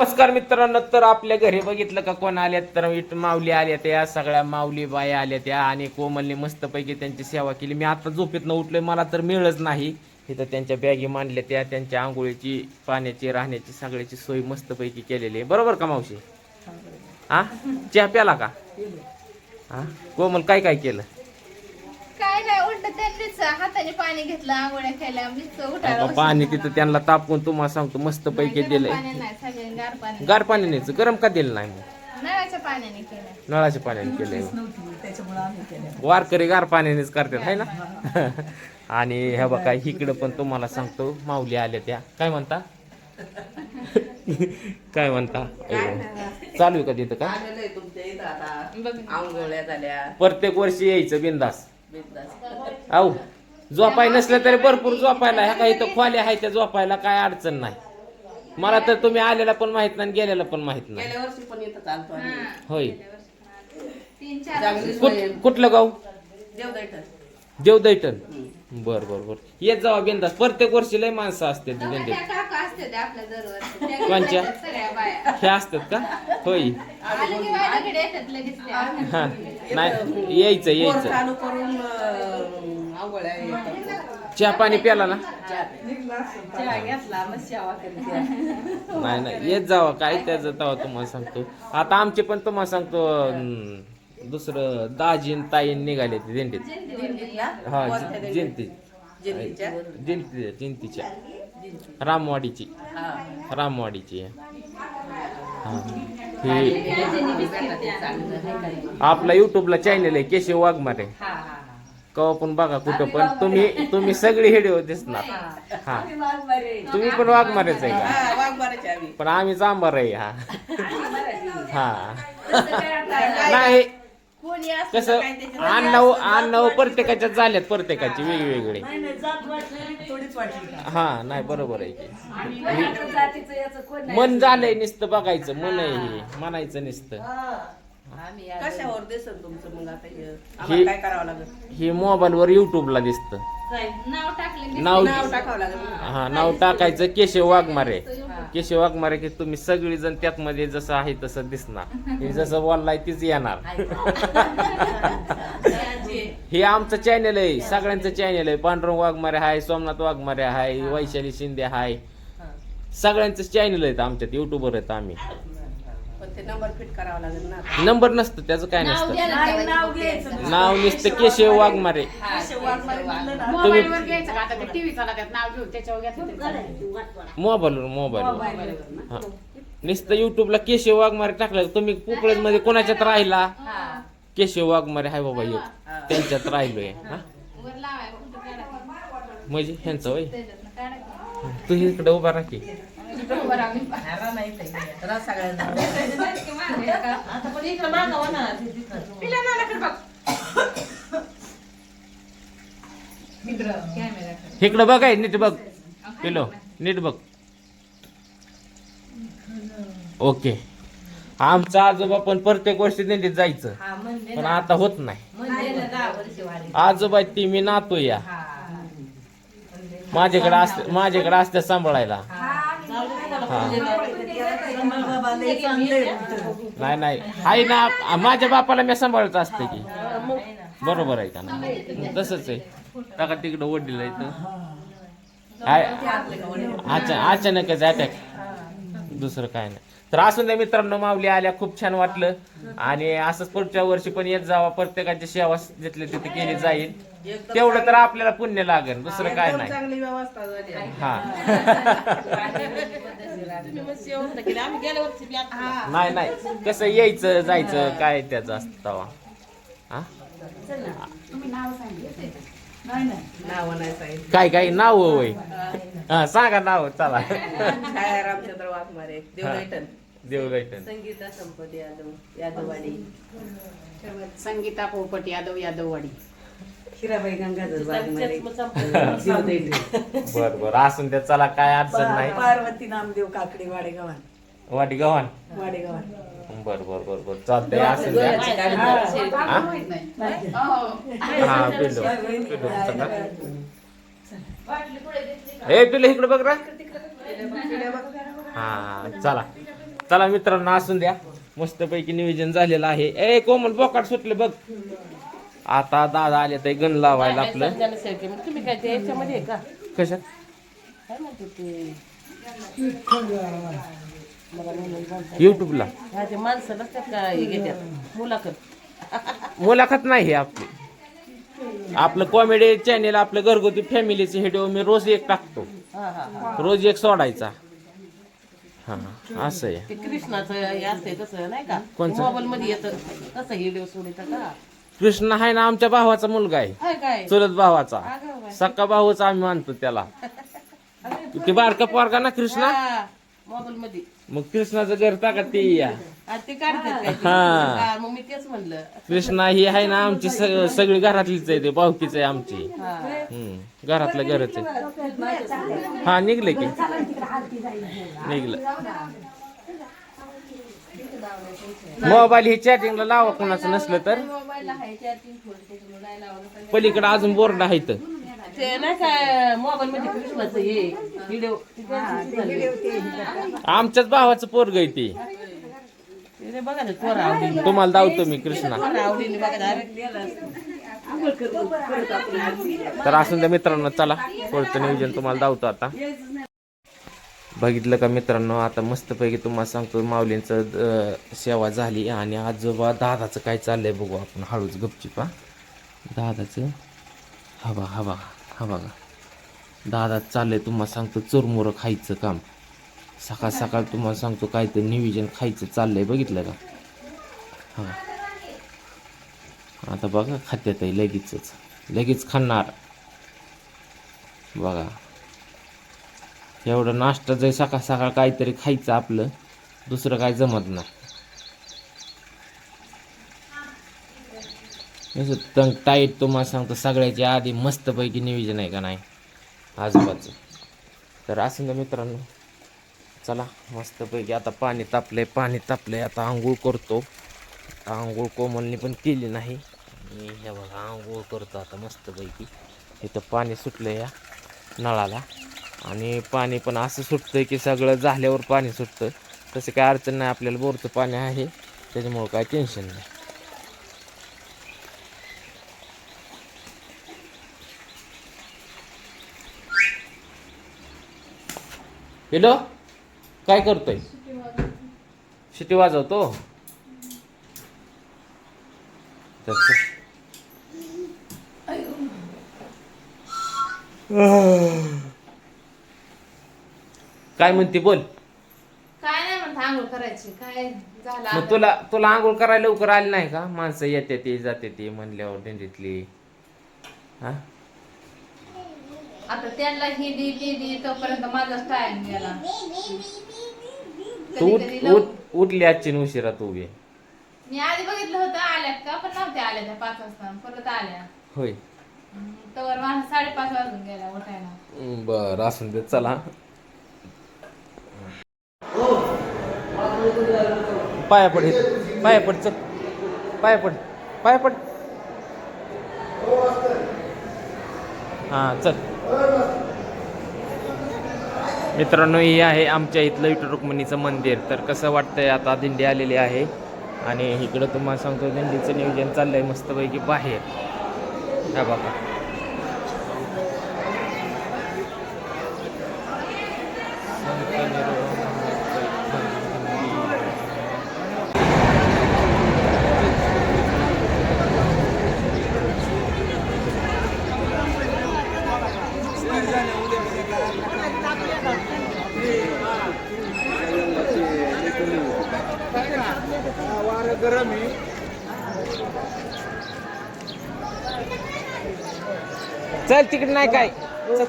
नमस्कार मित्रांनो तर आपल्या घरी बघितलं का कोण आल्यात? तर इथं माऊली आल्या त्या सगळ्या माऊली बाया आल्या त्या आणि कोमलने मस्तपैकी त्यांची सेवा केली. मी आता झोपेतनं उठलोय मला तर मिळच नाही. इथं त्यांच्या बॅगी मांडल्या त्या त्यांच्या आंघोळीची पाण्याची राहण्याची सगळ्याची सोय मस्तपैकी केलेली आहे. बरोबर का मावशी? हा? चहा प्याला का? हा? कोमल काय काय केलं? त्यांनीच हाताने पाणी घेतलं आंघोळ्या केल्या मीच उठायला आता पाणी तिथं त्यांना तापवून तुम्हाला सांगतो मस्तपैकी दिलंय. पाणी नाही सगळे गार पाणी गार पाणी न्यायचं गरम का दिलं नाही मग? नळाच्या पाण्याने केलं नळाच्या पाण्याने केलंय नव्हती त्याच्यामुळे आम्ही केल्या. वारकरी गार पाण्यानेच करतात है ना? आणि ह्या बघा इकडं पण तुम्हाला सांगतो माऊली आल्या त्या. काय म्हणता? काय म्हणता? अयो. चालू आहे का तिथं का आलेलं आहे तुमच्या इथं आता. आंघोळ्या झाल्या. प्रत्येक वर्षी यायचं बिंदास. आऊ झोपाय नसलं तरी भरपूर झोपायला ह्या काही तर खोल्या आहे त्या झोपायला काय अडचण नाही. मला तर तुम्ही आलेला पण माहीत नाही आणि गेलेला पण माहीत नाही. गेल्या वर्षी पण इथं चालतो आम्ही. होय. तीन चार चांगली कुठ कुठलं गाव? देवदैठण देवदैठण बर बर बर. येत जावा बिंदास प्रत्येक वर्षी लय माणसं असते दिंडीत त्या काका असते त्या आपल्या दरवर्षी. त्या कोणच्या? येतात सगळ्या बाया. हे असतात का? होय. आले की बायलाकडे येतात लगेच त्या. हा. नाही यायचं पोर यायचं. चालू करून अं, आंघोळ्या येतात. चहा पाणी प्याला ना? चहा. घेतला मग सेवा करते नाही नाही. येत जावा काय त्याचं तेव्हा तुम्हाला सांगतो. आता आमचे पण तुम्हाला सांगतो अं, दुसरं दाजीन ताईन निघाले ते दिंडीत. हा कोणत्या जि- दिंडीत? जिंती. जिंतीच्या? जिंती जिंतीच्या. जिंती. रामवाडीची. हा. रामवाडीची. हा. हे. आपला युट्यूबला चॅनल आहे केशव वाघमारे. कवा पण बघा कुठं पण. तुम्ही तुम्ही सगळी व्हिडिओ दिसणार. हा. तुम्ही पण वाघमारेच आहे का. पण आम्ही जांबार आहे हा. हा. नाही कोणी असलं कसं काय त्याच्यात प्रत्येकाच्या झाल्यात प्रत्येकाची वेगवेगळे नाही, नाही, जात वाटली थोडीच वाटली का? हा नाही बरोबर आहे की आणि माझ्या जातीचं याचं कोण नाही. मन झालंय नुसतं बघायचं मन आहे हे म्हणायचं नुसतं हा. कशावर दिसन तुमचं मग आता हे? हे- काय करावं लागेल हे मोबाईलवर युट्यूबला दिसतं नाव टाकले नाव नाव टाकावं लागेल. हा नाव टाकायचं केशव वाघमारे. केशव वाघमारे की तुम्ही सगळी जण त्यात मध्ये जसं आहे तसं दिसणार. हे जसं बोललाय तीच येणार. हे आमचं चॅनल आहे सगळ्यांचं चॅनल आहे. पांडुरंग वाघमारे आहे सोमनाथ वाघमारे आहे वैशाली शिंदे आहे सगळ्यांचं चॅनल आहेत आमच्यात युट्यूबर आहेत आम्ही. पण ते नंबर फिट करावा लागेल ना नंबर नसतं त्याचं काय नसतं. नाही, नाव घ्यायचं. नाव नुसतं केशव वाघमारे. मोबाईलवर घ्यायचं का? आता ते टीव्ही चालत नाव घेऊन त्याच्यावर घ्यायचं तरी चालेल. मोबाईलवर. हा. नुसतं युट्यूबला केशव वाघमारे टाकलं तुम्ही पोकळेजमध्ये कोणाच्यात राहिला? हा. केशव वाघमारे हाय बाबा ह्यो. त्यांच्यात राहिलोय. हा. वर लावाय फोटो काढायचा. म्हणजे ह्यांचं वय त्याच्यातनं काढायचं. तू इकडे उभा राखी वर आम्ही ह्याला नाही ताई. ह्याला सगळ्यांना. आता पण इकडं मागावं ना ते तिथं. पिल्या नानाकडे बघ. कॅमेरा इकडं बघाय नीट बघ पिलो नीट बघ ओके आमचा आजोबा पण प्रत्येक वर्षी दिंडीत जायचं हा, म्हणले पण. आता होत नाही म्हणले ना दहा वर्षे वाढली. आजोबा ती मी नातो या हा. माझ्याकडे असते माझ्याकडे असते सांभाळायला हा. हा कमल बाबा लय चांगले होते. नाही नाही. आहे ना माझ्या बापाला मी सांभाळत असते की. बरोबर आहे का ना? तसंच आहे. टाका तिकडं वडील आहे तर अचानकच अटॅक दुसरं काय नाही. तर असून द्या मित्रांनो माऊली आल्या खूप छान वाटलं. आणि असंच पुढच्या वर्षी पण येत जावा प्रत्येकाची सेवा जिथल्या तिथे केली जाईल. तेवढं तर आपल्याला पुण्य लागेल दुसरं काय नाही. चांगली व्यवस्था झाली आहे. हा. तुम्ही मग सेवा होता केली. आम्ही गेल्या वर्षी बी आता- नाही. नाही कसं यायचं जायचं काय त्याचं असतं तेव्हा. हा? तुम्ही नाव सांगितलं नावं नाही सांगितलं. काय काय? नाव वय हा. सांगा नाव चला. छाया रामचंद्र वाघमारे देवदैठण देवगायटन संगीता संपत यादव यादववाडी. संगीता पोपट यादव यादववाडी. हिराबाई गंगाधर वाघमारे. बर बर. असून त्या चला काय अडचण नाही. पार्वती नामदेव काकडे वाडेगावान वाटी गव्हाण वाडेगावान बर बर बर बर. चालतंय असं द्या. हा? हा? पिलो पिलो चला. ए पिलो इकडे बघ रा. हा चला. चला मित्रांनो असून द्या. मस्तपैकी नियोजन झालेलं आहे. ए कोमल बोकाट सुटले बघ. आता दादा आले ते गण लावायला आपलं. जनसेवकी म्हणजे तुम्ही काय ते याच्यामध्ये आहे का? कशात? काय म्हणते ते? युट्यूबला ते माणसं नसतात का घेतात मुलाखत. मुलाखत नाही हे आपली. आपलं कॉमेडी चॅनेल आपलं घरगुती फॅमिलीचे व्हिडिओ मी रोज एक टाकतो. रोज एक सोडायचा. हा असं आहे. कृष्णाचं हे असते तसं नाही का? कोणचं? मोबाईल मध्ये येतं. तसं व्हिडिओ सोडित का? कृष्ण आहे ना आमच्या भावाचा मुलगा आहे. हाय काय? चुलत भावाचा. अगं बाई. सक्का भाऊच आम्ही मानतो त्याला. ते बारका पोरगा ना कृष्णा? हा, मोबाईल मध्ये. मग कृष्णाचं घर टाका ते या? ते. हा. मग मी तेच म्हणलं. कृष्णा ही आहे ना आमची स- सगळी घरातलीच आहे ते भावकीच आहे आमची. हा. हम्म घरातलं घरच आहे. हा निघले की. निघलं. मोबाईल हे चॅटिंगला लावा कोणाचं नसलं तर. मोबाईल आहे चार्जिंग फुल त्याच्यामुळे नाही लावलं. पलीकडे अजून बोर्ड आहे इथं. ते नाही काय मोबाईल मध्ये कृष्णाचं हे व्हिडिओ आमच्याच भावाचं पोरग आहे ते. बघा ना तुम्हाला दावतो मी कृष्णा. बघा तर असून द्या मित्रांनो चला पुढचं नियोजन तुम्हाला दावतो आता. बघितलं का मित्रांनो आता मस्तपैकी तुम्हाला सांगतो माऊलींचं अं, सेवा झाली आणि आजोबा दादाचं काय चाललंय बघू आपण हळूच गपचिपा दादाचं हा बघा हा बघा. दादा चाललंय तुम्हाला सांगतो चुरमुरं खायचं काम. सकाळ सकाळ तुम्हाला सांगतो काय तर नियोजन खायचं चाललंय बघितलं का? हा. आता बघा खात्यात आहे लगेचच. लगेच खाणार. बघा. एवढं नाश्ता जर सकाळ सकाळ काहीतरी खायचं आपलं दुसरं काय जमत नाही. तसं तंग टाईट तुम्हाला सांगतो सगळ्याच्या आधी मस्तपैकी नियोजन आहे का नाही? आजोबाचं तर असं ना मित्रांनो चला मस्तपैकी आता पाणी तापलंय पाणी तापलंय आता आंघोळ करतो. आता आंघोळ कोमलने पण केली नाही. आणि हे बघा आंघोळ करतो आता मस्तपैकी. इथं पाणी सुटलं या नळाला. आणि पाणी पण असं सुटतं की सगळं झाल्यावर पाणी सुटतं तसं काय अडचण नाही आपल्याला बोरचं पाणी आहे. त्याच्यामुळं काय टेन्शन नाही. हॅलो काय करतोय? शिटी वाजवतो. काय म्हणते बोल. काय नाही म्हणता आंघोळ करायची. काय झालं मग तुला तुला आंघोळ करायला लवकर आली नाही का? माणसं येते ते जाते ते म्हणल्यावर दिंडीतली. हा? आता त्यांना ही दी ती दी तोपर्यंत माझाच टाइम गेला. तू कधी उठ कधी उठ उठली आजची उशिरा तू बी. मी आधी बघितलं होतं आल्यात का पण नव्हत्या आल्या त्या पाच वाजता. परत आल्या. होय. तर माझा साडेपाच वाजून गेला उठायला. बर असून दे चला. पाया पड इथं. पाया पड चल. पाया पड पाया पड. हां चल. मित्रांनो हे आहे आमच्या इथलं विठ्ठल रुक्मिणीचं मंदिर. तर कसं वाटतंय आता दिंडी आलेली आहे. आणि इकडं तुम्हाला सांगतो दिंडीचं नियोजन चाललंय मस्तपैकी बाहेर. हा बघा चल तिकडे नाही काय चल.